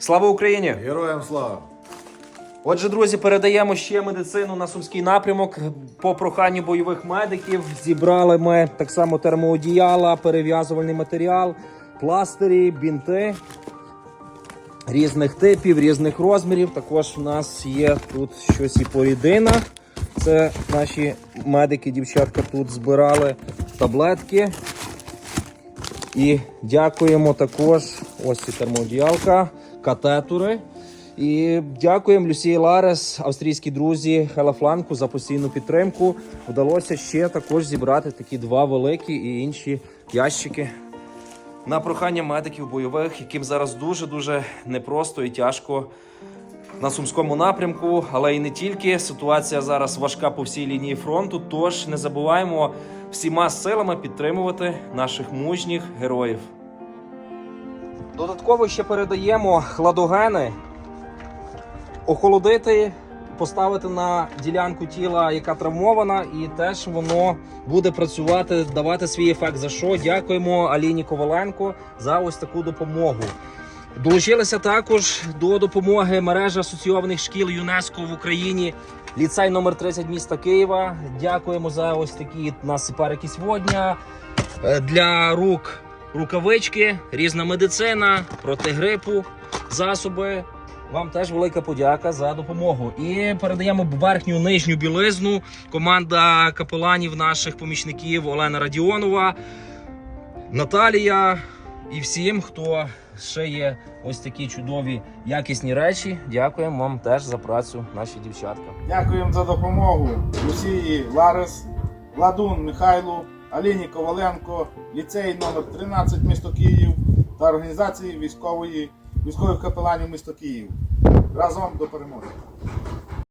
Слава Україні! Героям слава! Отже, друзі, передаємо ще медицину на сумський напрямок. По проханню бойових медиків зібрали ми так само термоодіяла, перев'язувальний матеріал, пластирі, бінти різних типів, різних розмірів. Також у нас є тут щось і по рідинах. Це наші медики, дівчатка тут збирали таблетки. І дякуємо також. Ось ці термоодіялка, катетури. І дякуємо Люсії Ларес, австрійські друзі Хелафланку за постійну підтримку. Вдалося ще також зібрати такі два великі і інші ящики. На прохання медиків бойових, яким зараз дуже дуже непросто і тяжко на сумському напрямку, але і не тільки. Ситуація зараз важка по всій лінії фронту. Тож не забуваємо всіма силами підтримувати наших мужніх героїв. Додатково ще передаємо хладогени, охолодити, поставити на ділянку тіла, яка травмована, і теж воно буде працювати, давати свій ефект. За що дякуємо Аліні Коваленко за ось таку допомогу. Долучилися також до допомоги мережа асоційованих шкіл ЮНЕСКО в Україні. Ліцей номер 30 міста Києва. Дякуємо за ось такі у нас і парики водня Е, для рук рукавички, різна медицина, проти грипу, засоби. Вам теж велика подяка за допомогу. І передаємо верхню нижню білизну. Команда капеланів наших помічників Олена Радіонова, Наталія і всім, хто ще є ось такі чудові якісні речі. Дякуємо вам теж за працю, наші дівчатка. Дякуємо за допомогу Лусії Ларес, Ладун Михайлу, Аліні Коваленко, ліцей номер 13 місто Київ та організації військової, військових капеланів місто Київ. Разом до перемоги.